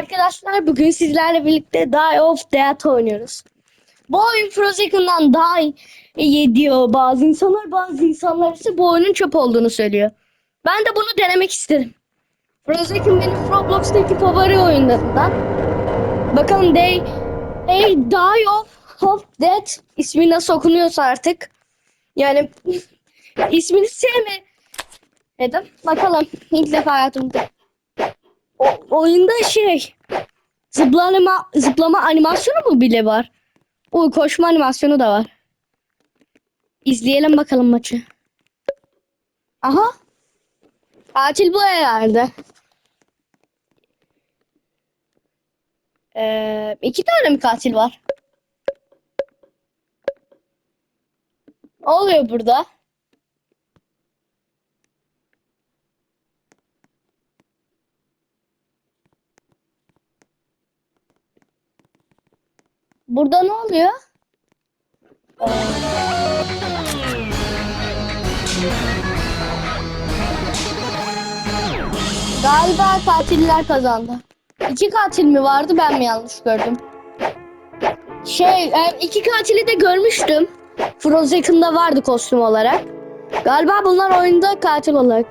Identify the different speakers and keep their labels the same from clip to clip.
Speaker 1: arkadaşlar bugün sizlerle birlikte Die of Death oynuyoruz. Bu oyun Frozen'dan daha iyi diyor bazı insanlar. Bazı insanlar ise bu oyunun çöp olduğunu söylüyor. Ben de bunu denemek istedim. Frozen benim Roblox'taki favori oyunlarından. Bakalım Day, Day Die of, of Death ismi nasıl okunuyorsa artık. Yani ismini sevmedim. Bakalım ilk defa hayatımda. Oyunda şey zıplama zıplama animasyonu mu bile var? O koşma animasyonu da var. İzleyelim bakalım maçı. Aha. Katil bu herhalde. Ee, iki tane mi katil var? Ne oluyor burada? Burada ne oluyor? Galiba katiller kazandı. İki katil mi vardı ben mi yanlış gördüm? Şey e, iki katili de görmüştüm. Frozen'da vardı kostüm olarak. Galiba bunlar oyunda katil olarak.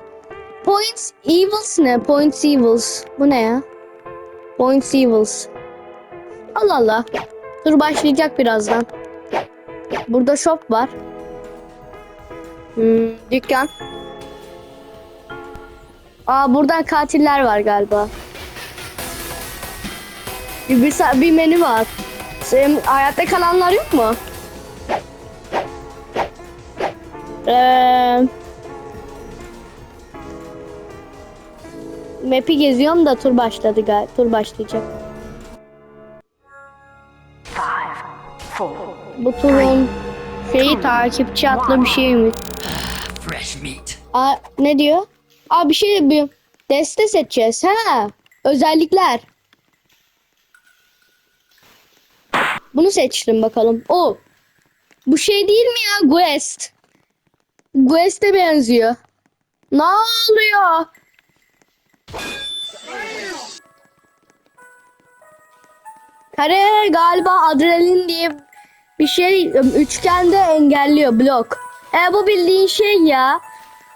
Speaker 1: Points Evils ne? Points Evils. Bu ne ya? Points Evils. Allah Allah. Dur başlayacak birazdan. Burada shop var. Hmm, dükkan. Aa burada katiller var galiba. Bir, bir, bir menü var. Senin hayatta kalanlar yok mu? Ee, map'i geziyorum da tur başladı galiba. Tur başlayacak. Bu turun şeyi takipçi adlı bir şey mi?
Speaker 2: fresh meat.
Speaker 1: Aa, ne diyor? Aa bir şey bir deste seçeceğiz. Ha. Özellikler. Bunu seçtim bakalım. O. Bu şey değil mi ya? Quest. Quest'e benziyor. Ne oluyor? Kare galiba adrenalin diye bir şey üçgende engelliyor blok. E bu bildiğin şey ya.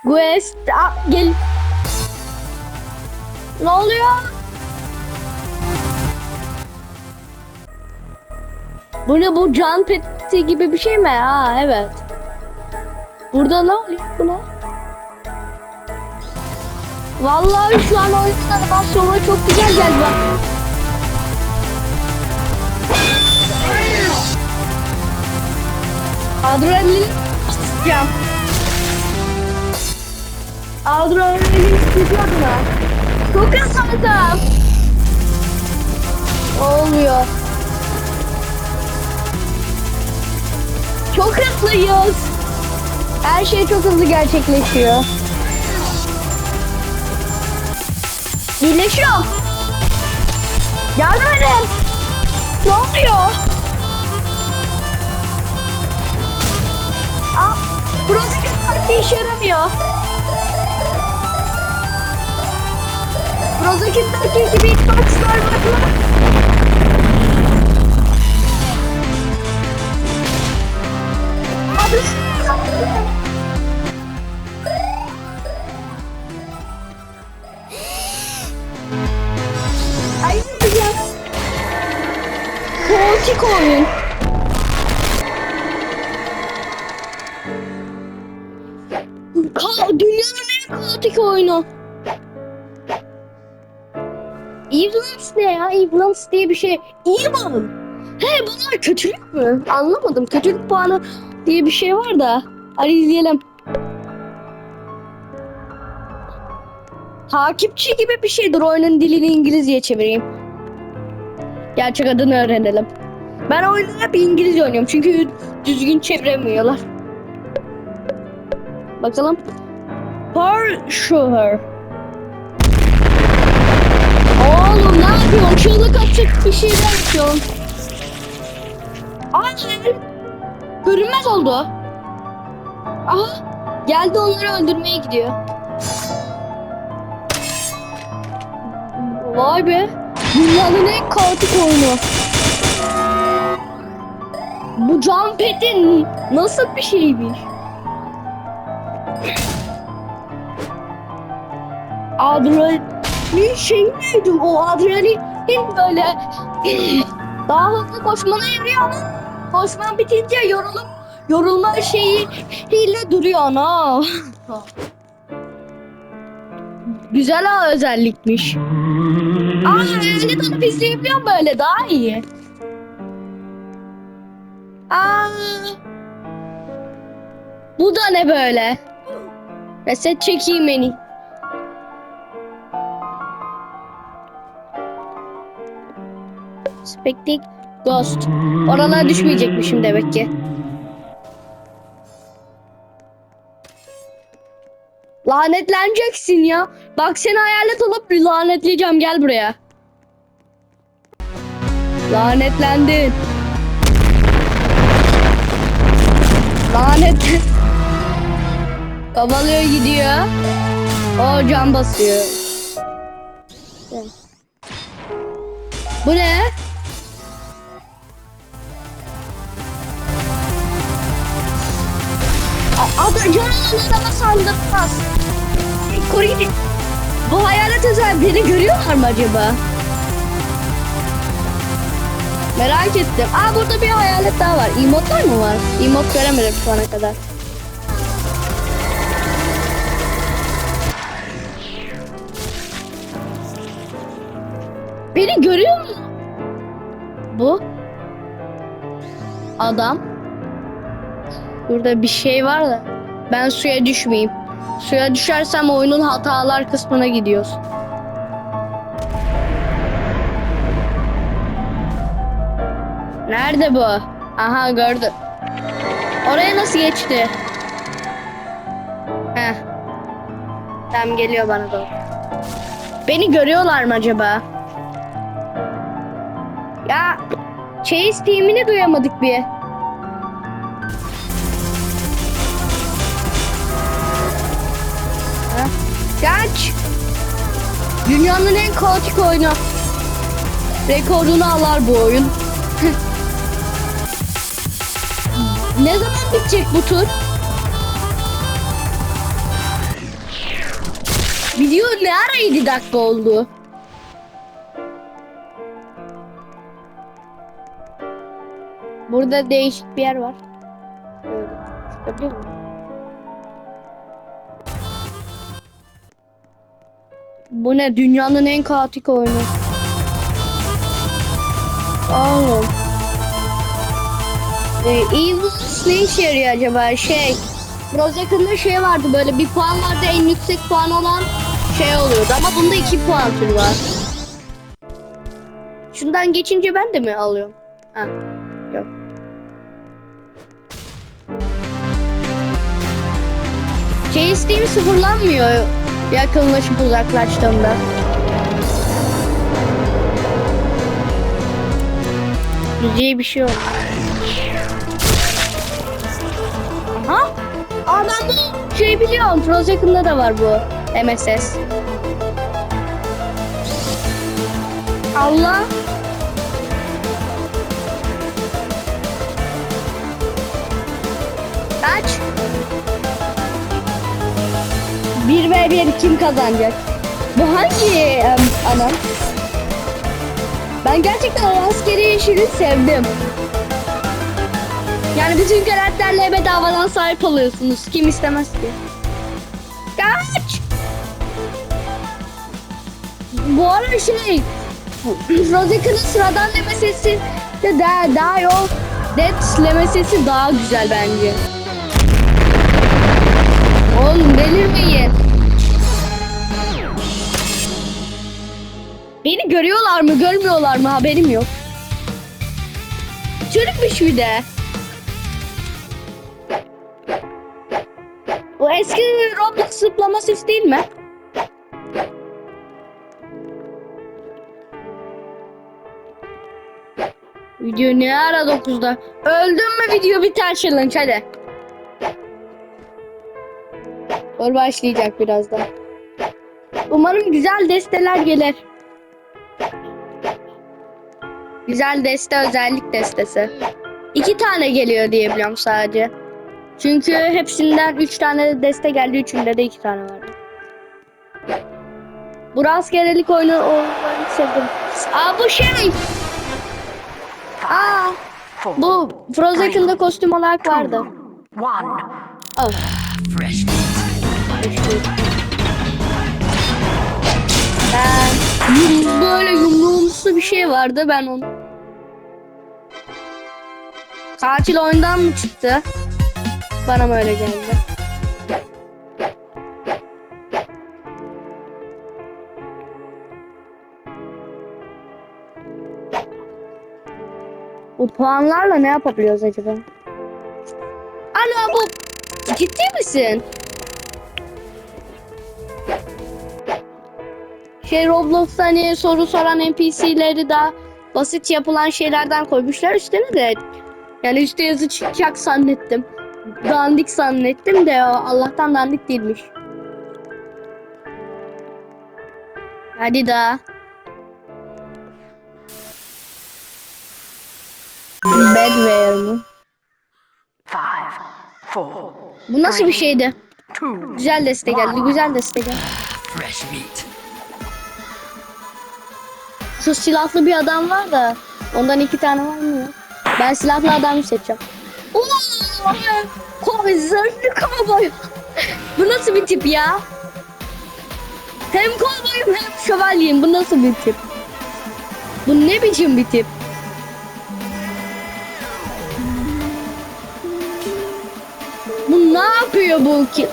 Speaker 1: Quest Aa, gel. Ne oluyor? Bu ne bu can peti gibi bir şey mi? Ha evet. Burada ne oluyor bu ne? Vallahi şu an oyunun animasyonu çok güzel geldi bak. Adrenalin ya. Adrenalin istiyordum ha. Çok hızlandım. Oluyor. Çok hızlıyız. Her şey çok hızlı gerçekleşiyor. İyileşiyor. Yardım edin. Ne oluyor? Burası kötü işe yaramıyor. Frozen'daki gibi ilk başlar bakın. Abi Ay ya. Kaotik oyun. Kaotik oyunu. Evilance ne ya? Evilance diye bir şey. Evil. He bunlar kötülük mü? Anlamadım. Kötülük puanı diye bir şey var da. Hadi izleyelim. Takipçi gibi bir şeydir. Oyunun dilini İngilizceye çevireyim. Gerçek adını öğrenelim. Ben oyunu hep İngilizce oynuyorum. Çünkü düzgün çeviremiyorlar. Bakalım. Porsche. Oğlum ne yapıyorsun? Çığlık atacak bir şeyler yapıyorsun. Aynen. Görünmez oldu. Aha. Geldi onları öldürmeye gidiyor. Vay be. Dünyanın en kaotik oyunu. Bu Jumpet'in nasıl bir şeymiş? Adrenalin şey neydi? O adrenalin böyle daha hızlı koşmana yarıyor ama koşman bitince yorulup yorulma şeyiyle duruyor ana. Güzel ha özellikmiş. Aa hayalet alıp izleyebiliyorum böyle daha iyi. Aa. Bu da ne böyle? Reset çekeyim beni. Spectic Ghost. Oralara düşmeyecekmişim demek ki. Lanetleneceksin ya. Bak seni hayalet olup lanetleyeceğim. Gel buraya. Lanetlendin. Lanet. Kovalıyor gidiyor. O can basıyor. Bu ne? A- Adı canını ama sandırmaz. Koru gidin. Bu hayalet özel beni görüyorlar mı acaba? Merak ettim. Aa burada bir hayalet daha var. Emotlar mı var? Emot göremedim şu ana kadar. Beni görüyor mu? Bu. Adam. Burada bir şey var da. Ben suya düşmeyeyim. Suya düşersem oyunun hatalar kısmına gidiyoruz. Nerede bu? Aha gördüm. Oraya nasıl geçti? Heh. Tam geliyor bana doğru. Beni görüyorlar mı acaba? Ya şey isteğimini duyamadık bir. Kaç. Dünyanın en kaotik oyunu. Rekorunu alar bu oyun. ne zaman bitecek bu tur? Video ne ara 7 dakika oldu? Burada değişik bir yer var. Böyle. Çıkabilir? Bu ne? Dünyanın en kaotik oyunu. Oğlum. Ee, Evils ne işe yarıyor acaba? Şey, Prozac'ında şey vardı böyle bir puan vardı en yüksek puan olan şey oluyordu ama bunda iki puan türü var. Şundan geçince ben de mi alıyorum? Ha, yok. Şey isteğim sıfırlanmıyor yakınlaşıp uzaklaştığımda. Diyeceği bir şey yok. Aha! Aa şey biliyorum. Frozen'da da var bu. MSS. Allah! Kaç? 1 ve 1 kim kazanacak? Bu hangi em, ana? Ben gerçekten o askeri yeşili sevdim. Yani bütün karakterlere bedavadan sahip oluyorsunuz. Kim istemez ki? Kaç! Bu arada şey... Roseka'nın sıradan lemesesi de daha, daha yok. Death lemesesi daha güzel bence. Oğlum delirmeyin. Beni görüyorlar mı görmüyorlar mı haberim yok. Türkmüş bir de. Bu eski Roblox zıplama ses değil mi? Video ne ara 9'da? Öldün mü video biter challenge hadi. Gol başlayacak birazdan. Umarım güzel desteler gelir. Güzel deste özellik destesi. İki tane geliyor diye biliyorum sadece. Çünkü hepsinden üç tane deste geldi. Üçünde de iki tane vardı. Bu rastgelelik oyunu oyunlarını sevdim. Aa bu şey. Aa bu Frozen'da kostüm olarak vardı.
Speaker 2: One. Fresh.
Speaker 1: Ben böyle yumruğumsu bir şey vardı ben onu. Katil oyundan mı çıktı? Bana mı öyle geldi? Bu puanlarla ne yapabiliyoruz acaba? Alo bu ciddi misin? Şey Roblox'ta hani soru soran NPC'leri daha basit yapılan şeylerden koymuşlar üstüne de. Yani üstte yazı çıkacak zannettim. Dandik zannettim de Allah'tan dandik değilmiş. Hadi daha. Bedware mı?
Speaker 2: Five. Four.
Speaker 1: Bu nasıl bir şeydi? Güzel deste geldi, güzel deste geldi.
Speaker 2: Fresh meat.
Speaker 1: Şu silahlı bir adam var da ondan iki tane var mı? Ben silahlı adamı seçeceğim. Oo! Koy zırhlı kovboy. Bu nasıl bir tip ya? Hem kovboyum hem şövalyeyim. Bu nasıl bir tip? Bu ne biçim bir tip? Bu ne yapıyor bu ki?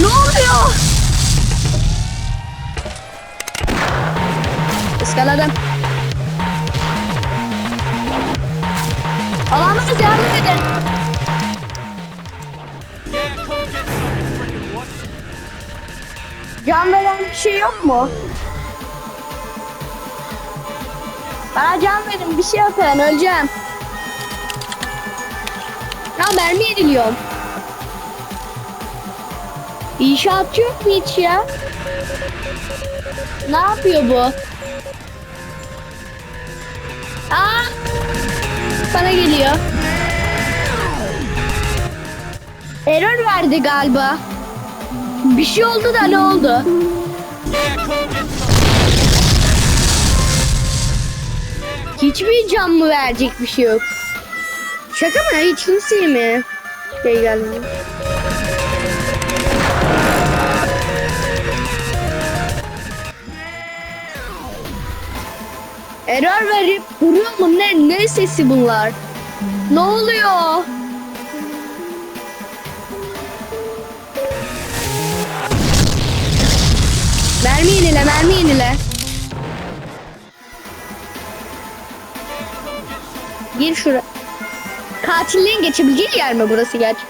Speaker 1: Ne oluyor? Iskaladım. Alamaz yardım edin. Can veren bir şey yok mu? Bana can verin bir şey ben öleceğim. Ya mermi yeniliyorum. İnşaatçı yok mu hiç ya? Ne yapıyor bu? Aa! Bana geliyor. Error verdi galiba. Bir şey oldu da ne oldu? Hiçbir can mı verecek bir şey yok. Şaka mı? Hiç kimseye mi? Şey gelmiyor. Error verip duruyor mu? Ne, ne sesi bunlar? Ne oluyor? Mermi yenile, mermi yenile. Gir şura. Katillerin geçebileceği yer mi burası gerçi?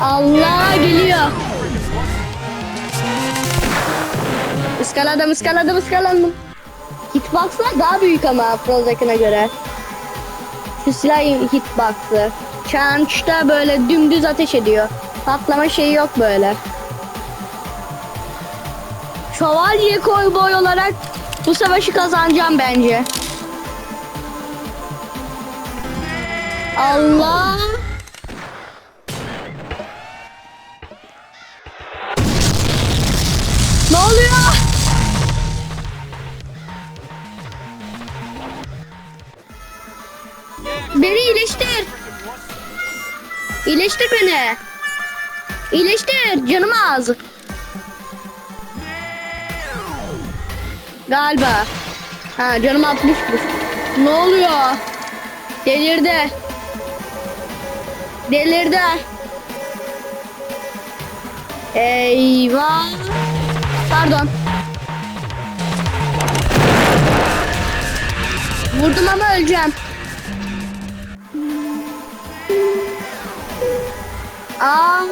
Speaker 1: Allah geliyor. Iskaladım, ıskaladım, ıskaladım. Hitbox'lar daha büyük ama Prozac'ına göre. Şu silah hitbox'ı. Change'da böyle dümdüz ateş ediyor. Patlama şeyi yok böyle. Şövalye boy olarak bu savaşı kazanacağım bence. Allah! Ne oluyor? İyileştir beni. İyileştir. Canım az. Galiba. Ha canım 60. Ne oluyor? Delirdi. Delirdi. Eyvah. Pardon. Vurdum ama öleceğim. Aa.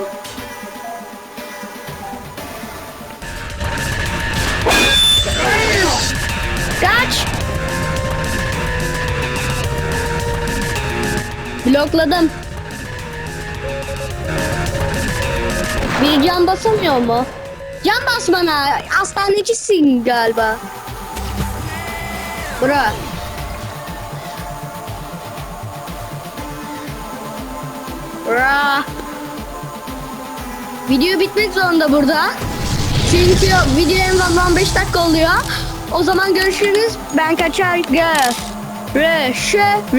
Speaker 1: Kaç. Blokladım. Bir can basamıyor mu? Can bas bana. Hastanecisin galiba. Bura. Bura. Video bitmek zorunda burada. Çünkü video en fazla 15 dakika oluyor. O zaman görüşürüz. Ben kaçar. Görüşürüz.